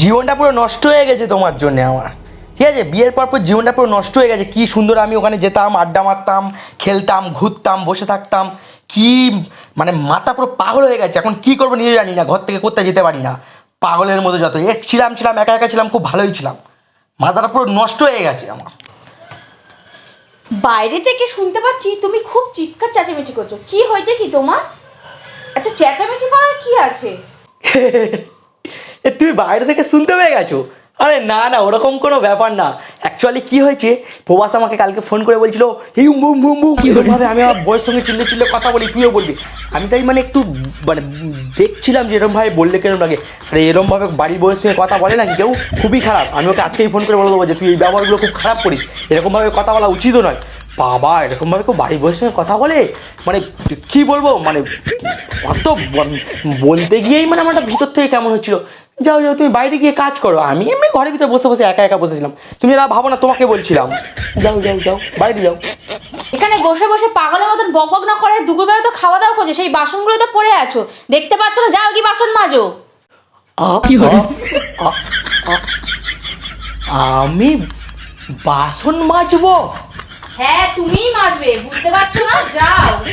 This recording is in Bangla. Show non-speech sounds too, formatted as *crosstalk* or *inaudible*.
জীবনটা পুরো নষ্ট হয়ে গেছে তোমার জন্যে আমার। ঠিক আছে? বিয়ের পর পর জীবনটা পুরো নষ্ট হয়ে গেছে। কি সুন্দর আমি ওখানে যেতাম আড্ডা মারতাম খেলতাম ঘুরতাম বসে থাকতাম। কি মানে মাথা পুরো পাগল হয়ে গেছে। এখন কি করব নিজে জানি না। ঘর থেকে করতে যেতে পারি না। পাগলের মতো যত। এক ছিলাম ছিলাম একা একা ছিলাম খুব ভালোই ছিলাম। মাথাটা পুরো নষ্ট হয়ে গেছে আমার। বাইরে থেকে শুনতে পাচ্ছি তুমি খুব চিৎকার চেঁচামেচি করছ। কি হয়েছে কি তোমার? আচ্ছা চেঁচামেচি করার কি আছে? *laughs* এ তুমি বাইরে থেকে শুনতে পেয়ে গেছো? আরে না না ওরকম কোনো ব্যাপার না। অ্যাকচুয়ালি কি হয়েছে? প্রবাস আমাকে কালকে ফোন করে বলছিল এই উম বুম বুম বুম এরকমভাবে আমি আমার বইয়ের সঙ্গে চিল্লে চিল্লে কথা বলি তুইও বলবি। আমি তাই মানে একটু মানে দেখছিলাম যে এরকমভাবে বললে কেরম লাগে। আরে এরমভাবে বাড়ির বইয়ের সঙ্গে কথা বলে নাকি কেউ? খুবই খারাপ। আমি ওকে আজকেই ফোন করে বলে দেবো যে তুই এই ব্যবহারগুলো খুব খারাপ করিস। এরকমভাবে কথা বলা উচিতও নয়। বাবা এরকমভাবে কেউ বাড়ির বইয়ের সঙ্গে কথা বলে? মানে কি বলব? মানে অত বলতে গিয়েই মানে আমার ভিতর থেকে কেমন হচ্ছিল। যাও যাও তুমি বাইরে গিয়ে কাজ করো। আমি এমনি ঘরের ভিতরে বসে বসে একা একা বসেছিলাম। তুমি এরা ভাবো না তোমাকে বলছিলাম। যাও যাও যাও বাইরে যাও। এখানে বসে বসে পাগলের মতন বকবক না করে দুপুরবেলা তো খাওয়া দাওয়া করছে সেই বাসনগুলো তো পড়ে আছো। দেখতে পাচ্ছ না? যাও কি বাসন মাজো। আ- আ- আ- আ- আমি বাসন মাজবো? হ্যাঁ তুমিই মাজবে বুঝতে পারছ না? যাও।